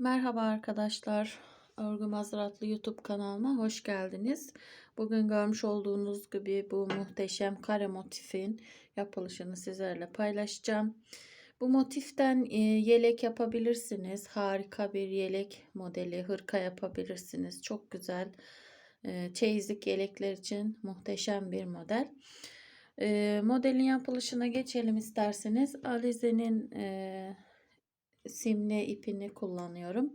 Merhaba arkadaşlar. Örgü Mazeratlı YouTube kanalıma hoş geldiniz. Bugün görmüş olduğunuz gibi bu muhteşem kare motifin yapılışını sizlerle paylaşacağım. Bu motiften e, yelek yapabilirsiniz. Harika bir yelek modeli, hırka yapabilirsiniz. Çok güzel. E, çeyizlik yelekler için muhteşem bir model. E, modelin yapılışına geçelim isterseniz. Alize'nin simli ipini kullanıyorum.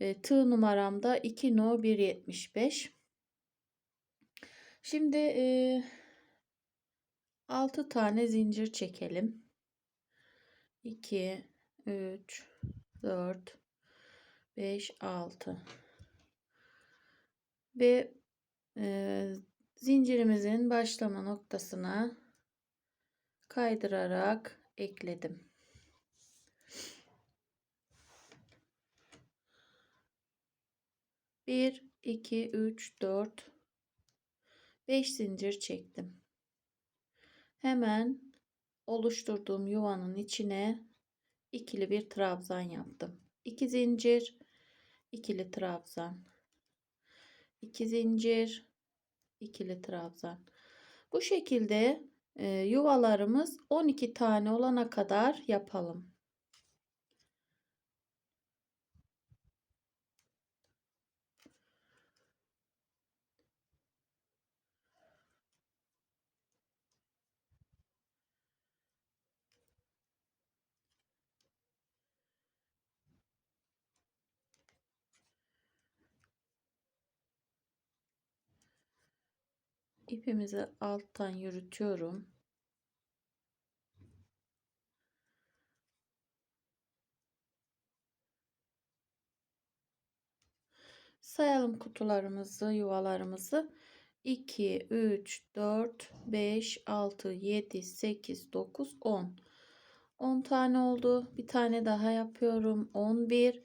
E, tığ numaramda 2 no 175. Şimdi e, 6 tane zincir çekelim. 2 3 4 5 6 ve e, zincirimizin başlama noktasına kaydırarak ekledim. 1 2 3 4 5 zincir çektim. Hemen oluşturduğum yuvanın içine ikili bir trabzan yaptım. 2 zincir, ikili trabzan. 2 zincir, ikili trabzan. Bu şekilde yuvalarımız 12 tane olana kadar yapalım. İpimizi alttan yürütüyorum. Sayalım kutularımızı, yuvalarımızı. 2, 3, 4, 5, 6, 7, 8, 9, 10. 10 tane oldu. Bir tane daha yapıyorum. 11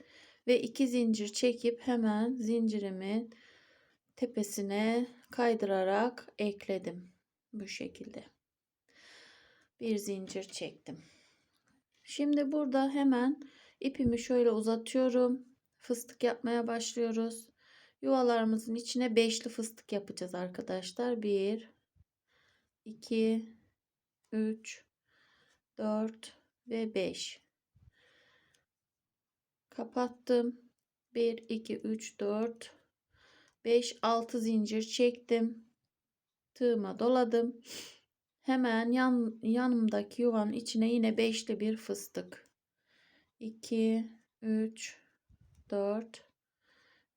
ve 2 zincir çekip hemen zincirimin tepesine kaydırarak ekledim. Bu şekilde. Bir zincir çektim. Şimdi burada hemen ipimi şöyle uzatıyorum. Fıstık yapmaya başlıyoruz. Yuvalarımızın içine beşli fıstık yapacağız arkadaşlar. 1 2 3 4 ve 5 kapattım 1 2 3 4 5 6 zincir çektim. Tığıma doladım. Hemen yan yanımdaki yuvanın içine yine beşli bir fıstık. 2 3 4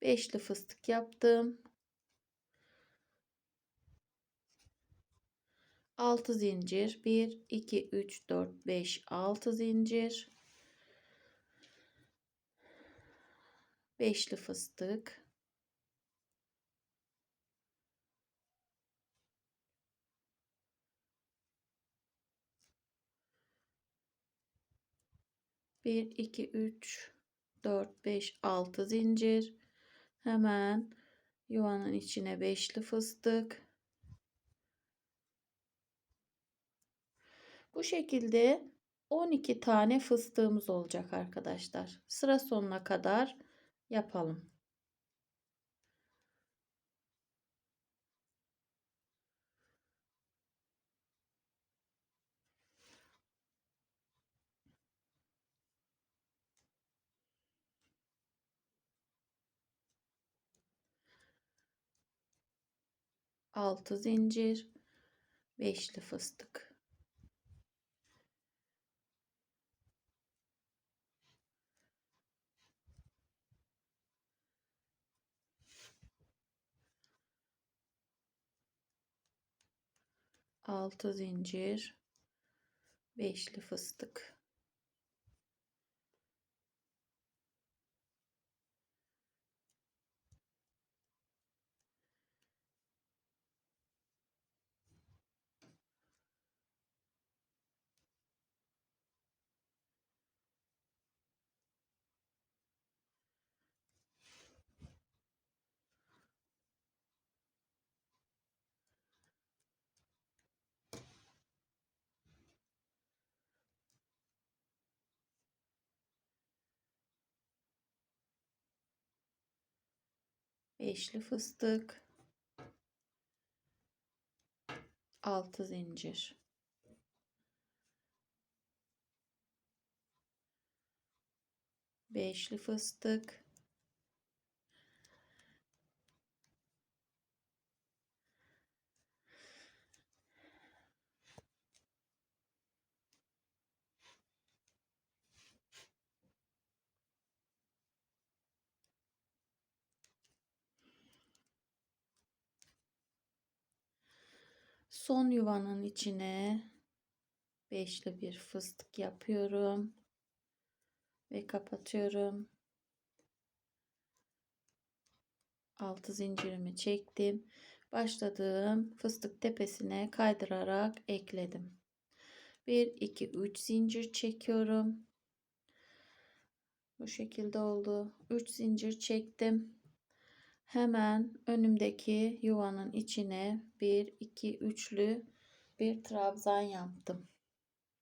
beşli fıstık yaptım. 6 zincir. 1 2 3 4 5 6 zincir. Beşli fıstık bir iki üç dört beş altı zincir. Hemen yuvanın içine beşli fıstık. Bu şekilde 12 tane fıstığımız olacak arkadaşlar. Sıra sonuna kadar yapalım altı zincir beşli fıstık. Altı zincir beşli fıstık beşli fıstık, altı zincir. Beşli fıstık, son yuvanın içine beşli bir fıstık yapıyorum ve kapatıyorum. Altı zincirimi çektim. Başladığım fıstık tepesine kaydırarak ekledim. 1 2 3 zincir çekiyorum. Bu şekilde oldu. 3 zincir çektim. Hemen önümdeki yuvanın içine 1 2 üçlü bir trabzan yaptım.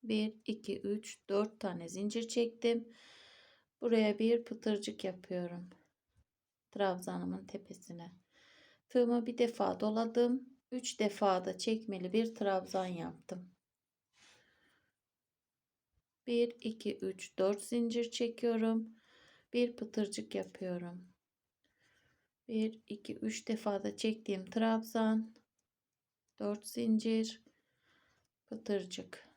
1 2 3 4 tane zincir çektim. Buraya bir pıtırcık yapıyorum. Trabzanımın tepesine. Tığımı bir defa doladım. 3 defa da çekmeli bir trabzan yaptım. 1 2 3 4 zincir çekiyorum. Bir pıtırcık yapıyorum. 1 2 3 defa da çektiğim trabzan 4 zincir pıtırcık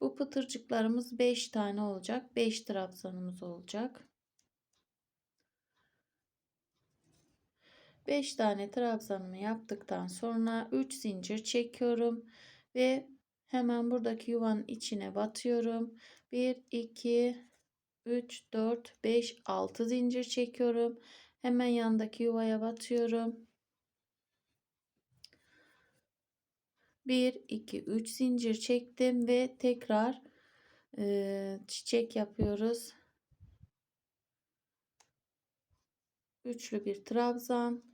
Bu pıtırcıklarımız 5 tane olacak. 5 trabzanımız olacak. 5 tane trabzanımı yaptıktan sonra 3 zincir çekiyorum ve hemen buradaki yuvanın içine batıyorum. 1 2 3 4 5 6 zincir çekiyorum. Hemen yandaki yuvaya batıyorum. 1 2 3 zincir çektim ve tekrar e, çiçek yapıyoruz. Üçlü bir trabzan,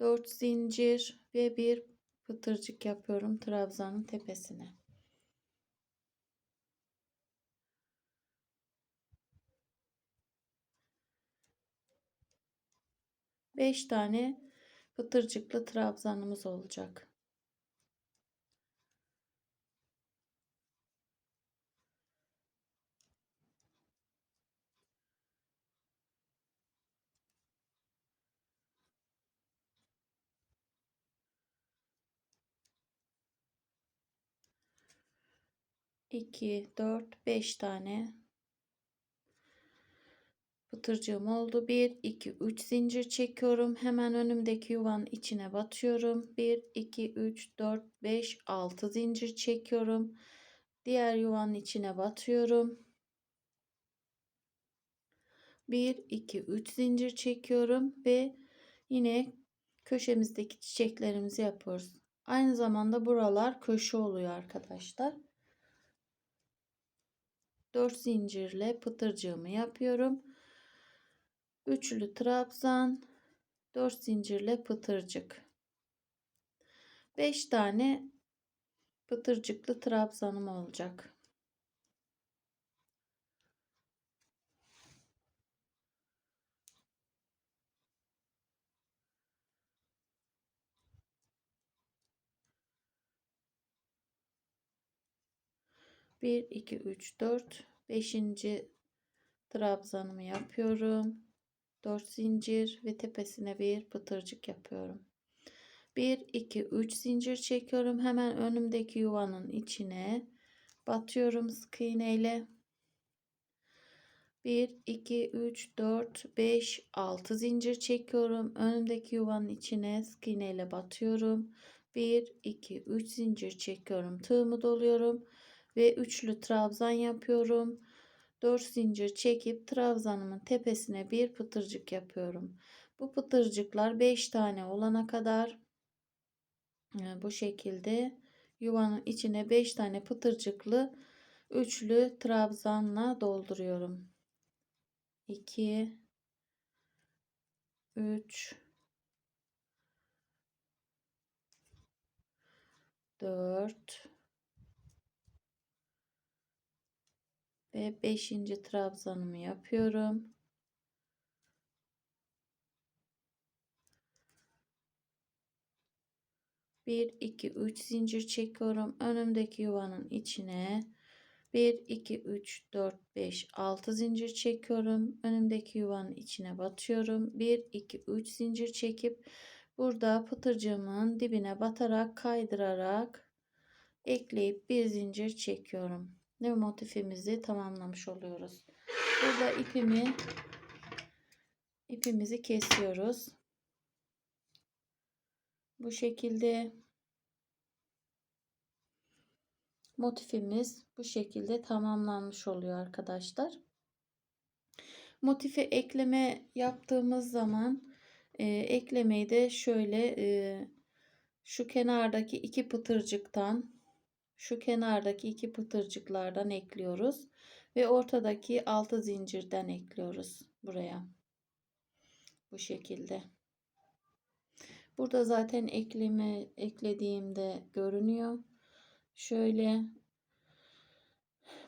4 zincir ve bir pıtırcık yapıyorum trabzanın tepesine. 5 tane pıtırcıklı trabzanımız olacak. İki, dört, beş tane pıtırcığım oldu. 1 2 3 zincir çekiyorum. Hemen önümdeki yuvanın içine batıyorum. 1 2 3 4 5 6 zincir çekiyorum. Diğer yuvanın içine batıyorum. 1 2 3 zincir çekiyorum ve yine köşemizdeki çiçeklerimizi yapıyoruz. Aynı zamanda buralar köşe oluyor arkadaşlar. 4 zincirle pıtırcığımı yapıyorum. Üçlü trabzan 4 zincirle pıtırcık. 5 tane pıtırcıklı trabzanım olacak Bir, iki, üç, dört, beşinci trabzanımı yapıyorum. 4 zincir ve tepesine bir pıtırcık yapıyorum. 1 2 3 zincir çekiyorum. Hemen önümdeki yuvanın içine batıyorum sık iğne ile. 1 2 3 4 5 6 zincir çekiyorum. Önümdeki yuvanın içine sık iğne ile batıyorum. 1 2 3 zincir çekiyorum. Tığımı doluyorum ve üçlü trabzan yapıyorum. 4 zincir çekip trabzanımın tepesine bir pıtırcık yapıyorum. Bu pıtırcıklar 5 tane olana kadar e, bu şekilde yuvanın içine 5 tane pıtırcıklı üçlü trabzanla dolduruyorum. 2 3 4 Ve 5. trabzanımı yapıyorum. Bir, iki, üç zincir çekiyorum. Önümdeki yuvanın içine 1, 2, 3, 4, 5, 6 zincir çekiyorum. Önümdeki yuvanın içine batıyorum. 1, 2, 3 zincir çekip burada pıtırcığımın dibine batarak kaydırarak ekleyip bir zincir çekiyorum. Ve motifimizi tamamlamış oluyoruz. Burada ipimi ipimizi kesiyoruz. Bu şekilde motifimiz bu şekilde tamamlanmış oluyor arkadaşlar. Motife ekleme yaptığımız zaman e, eklemeyi de şöyle e, şu kenardaki iki pıtırcıktan şu kenardaki iki pıtırcıklardan ekliyoruz ve ortadaki altı zincirden ekliyoruz buraya. Bu şekilde. Burada zaten ekleme eklediğimde görünüyor. Şöyle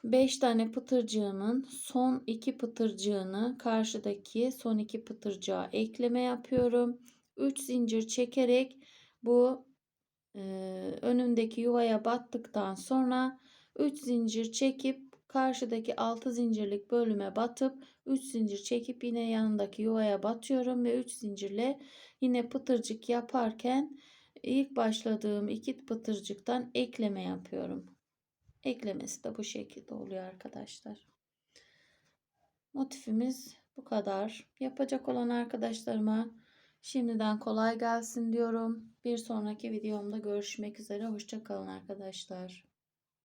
5 tane pıtırcığımın son 2 pıtırcığını karşıdaki son 2 pıtırcığa ekleme yapıyorum. 3 zincir çekerek bu e, önümdeki yuvaya battıktan sonra 3 zincir çekip karşıdaki 6 zincirlik bölüme batıp 3 zincir çekip yine yanındaki yuvaya batıyorum ve 3 zincirle yine pıtırcık yaparken ilk başladığım iki pıtırcıktan ekleme yapıyorum. Eklemesi de bu şekilde oluyor arkadaşlar. Motifimiz bu kadar. Yapacak olan arkadaşlarıma şimdiden kolay gelsin diyorum. Bir sonraki videomda görüşmek üzere. Hoşçakalın arkadaşlar.